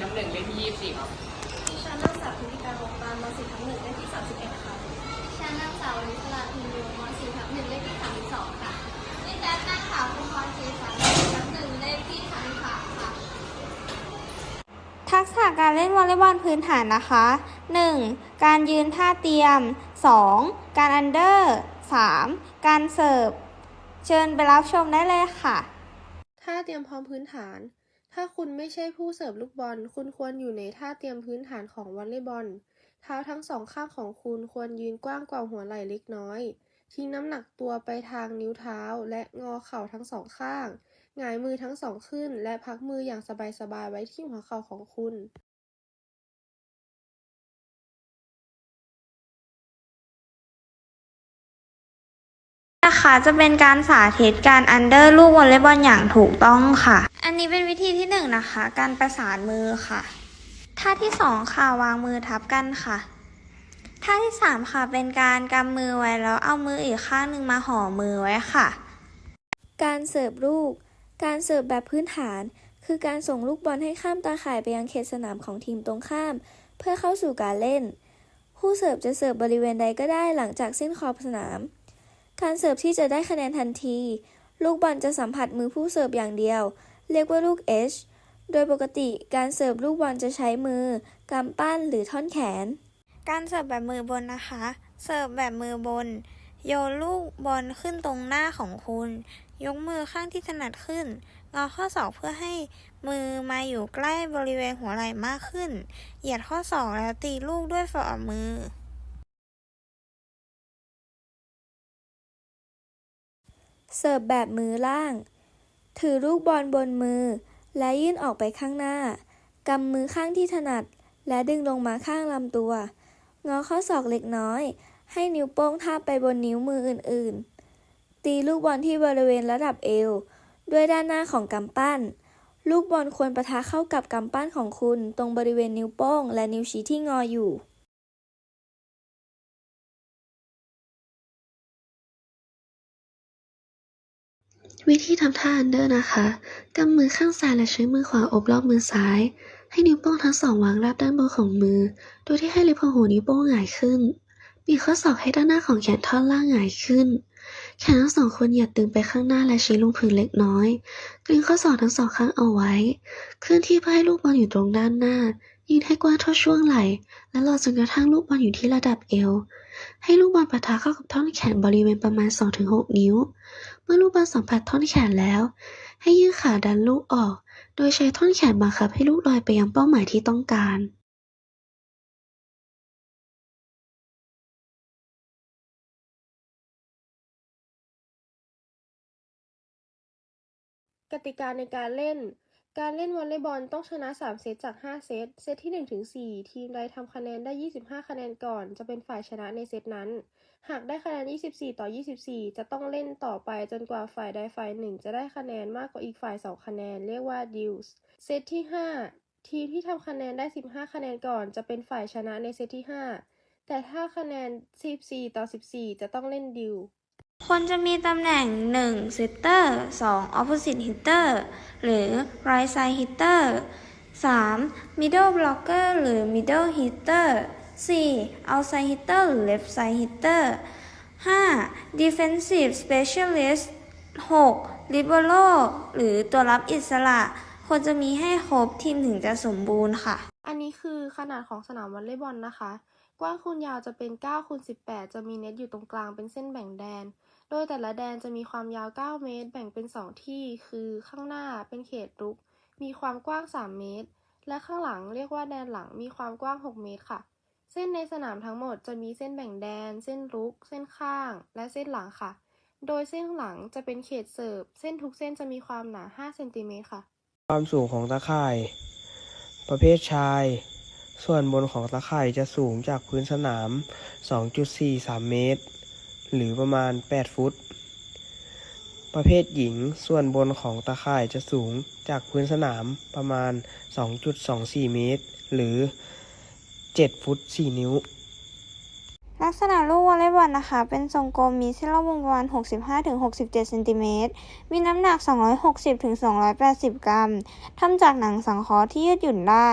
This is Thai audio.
ทับหนึ่งเลขที่ยี่สิบสี่ครับชั้นนักศึกษาพิธีการโรงพยาบาลม .4 ทับหนึ่งเลขที่31ค่ะชั้นนางสาววริศราพิมพ์วงศ์ม .4 ทับหนึ่งเลขที่32ค่ะดิฉันนางสาวคุณพรศรีสารทับหนึ่งเลขที่33ค่ะ ทักษะการเล่นวอลเลย์บอลพื้นฐานนะคะ 1. การยืนท่าเตรียม 2. การอันเดอร์ 3. การเสิร์ฟ เชิญไปรับชมได้เลยค่ะ ท่าเตรียมพร้อมพื้นฐาน ถ้าคุณไม่ใช่ผู้เสิร์ฟลูกบอล คุณควรอยู่ในท่าเตรียมพื้นฐานของวอลเลย์บอล เท้าทั้งสองข้างของคุณควรยืนกว้างกว่าหัวไหล่เล็กน้อย ทิ้งน้ำหนักตัวไปทางนิ้วเท้า และงอเข่าทั้งสองข้าง หงายมือทั้งสองขึ้น และพักมืออย่างสบายๆไว้ที่หัวเข่าของคุณ นะคะจะเป็นการสาธิตการอันเดอร์ลูกวอลเลย์บอลอย่างถูกต้องค่ะ อันนี้เป็นวิธีที่หนึ่งนะคะ การประสานมือค่ะ ท่าที่สองค่ะวางมือทับกันค่ะท่าที่สามค่ะเป็นการกำมือไว้แล้วเอามืออีกข้างหนึ่งมาห่อมือไว้ค่ะ การเสิร์ฟลูก การเสิร์ฟแบบพื้นฐาน คือการส่งลูกบอลให้ข้ามตาข่ายไปยังเขตสนามของทีมตรงข้าม เพื่อเข้าสู่การเล่น ผู้เสิร์ฟจะเสิร์ฟบริเวณใดก็ได้หลังจากเส้นขอบสนาม การเสิร์ฟที่จะได้คะแนนทันที ลูกบอลจะสัมผัสมือผู้เสิร์ฟอย่างเดียว เรียกว่าลูก H โดยปกติการเสิร์ฟลูกบอลจะใช้มือกำปั้นหรือท่อนแขน การเสิร์ฟแบบมือบนนะคะ เสิร์ฟแบบมือบน โยนลูกบอลขึ้นตรงหน้าของคุณ ยกมือข้างที่ถนัดขึ้น งอข้อศอกเพื่อให้มือมาอยู่ใกล้บริเวณหัวไหล่มากขึ้น เหยียดข้อศอกแล้วตีลูกด้วยฝ่ามือ เสิร์ฟแบบมือล่าง ถือลูกบอลบนมือ และยื่นออกไปข้างหน้ากำมือข้างที่ถนัด และดึงลงมาข้างลำตัว งอข้อศอกเล็กน้อย ให้นิ้วโป้งทาบไปบนนิ้วมืออื่นๆ ตีลูกบอลที่บริเวณระดับเอว ด้วยด้านหน้าของกำปั้น ลูกบอลควรปะทะเข้ากับกำปั้นของคุณ ตรงบริเวณนิ้วโป้ง และนิ้วชี้ที่งออยู่ วิธีทำท่าอันเดอร์นะคะ กำมือข้างซ้ายและใช้มือขวาอบรอบมือซ้าย ให้นิ้วโป้งทั้งสองวางราบด้านบนของมือ โดยที่ให้ริมของหูนิ้วโป้งหงายขึ้น บีบข้อศอกให้ด้านหน้าของแขนท่อนล่างหงายขึ้น แขนทั้งสองควรเหยียดตึงไปข้างหน้าและชี้ลงพื้นเล็กน้อยกลึงข้อศอกทั้งสองข้างเอาไว้ เคลื่อนที่เพื่อให้ลูกบอลอยู่ตรงด้านหน้ายืนให้กว้างเท่าช่วงไหล่ และรอจนกระทั่งลูกบอลอยู่ที่ระดับเอว ให้ลูกบอลปะทะเข้ากับท่อนแขนบริเวณประมาณ 2-6 นิ้ว เมื่อลูกบอลสัมผัสท่อนแขนแล้ว ให้ยืดขาดันลูกออก โดยใช้ท่อนแขนบังคับให้ลูกลอยไปยังเป้าหมายที่ต้องการ กติกาในการเล่น การเล่นวอลเลย์บอลต้องชนะ 3 เซตจาก 5 เซต เซตที่1ถึง4ทีมใดทำคะแนนได้ 25 คะแนนก่อน จะเป็นฝ่ายชนะในเซตนั้น หากได้คะแนน 24 ต่อ 24 จะต้องเล่นต่อไปจนกว่าฝ่ายใดฝ่ายหนึ่ง จะได้คะแนนมากกว่าอีกฝ่าย 2 คะแนน เรียกว่าดิวส์เซตที่ 5 ทีมที่ทำคะแนนได้ 15 คะแนนก่อน จะเป็นฝ่ายชนะในเซตที่ 5 แต่ถ้าคะแนน 14 ต่อ 14 จะต้องเล่นดิว ควรจะมีตำแหน่ง 1. Setter 2. Opposite Hitter หรือ Right Side Hitter 3. Middle Blocker หรือ Middle Hitter 4. Outside Hitter หรือ Left Side Hitter 5. Defensive Specialist 6. Libero หรือตัวรับอิสระ ควรจะมีให้ครบทีมถึงจะสมบูรณ์ค่ะ อันนี้คือขนาดของสนามวอลเลย์บอลนะคะ กว้างคูณยาวจะเป็น9คูณ18 จะมีเน็ตอยู่ตรงกลางเป็นเส้นแบ่งแดน โดยแต่ละแดนจะมีความยาว 9 เมตร แบ่งเป็น 2 ที่ คือข้างหน้าเป็นเขตรุก มีความกว้าง 3 เมตร และข้างหลังเรียกว่าแดนหลังมีความกว้าง 6 เมตรค่ะ เส้นในสนามทั้งหมดจะมีเส้นแบ่งแดน เส้นรุก เส้นข้าง และเส้นหลังค่ะ โดยเส้นหลังจะเป็นเขตเสิร์ฟ เส้นทุกเส้นจะมีความหนา 5 เซนติเมตรค่ะ ความสูงของตะข่าย ประเภทชาย ส่วนบนของตะข่ายจะสูงจากพื้นสนาม 2.43 เมตร หรือประมาณ 8 ฟุต ประเภทหญิงส่วนบนของตะข่ายจะสูงจากพื้นสนามประมาณ 2.24 เมตร หรือ 7 ฟุต 4 นิ้ว ลักษณะลูกวอลเลย์บอลนะคะ เป็นทรงกลมมีเส้นรอบวงประมาณ 65-67เซนติเมตร มีน้ำหนัก 260-280 กรัม ทำจากหนังสังเคราะห์ที่ยืดหยุ่นได้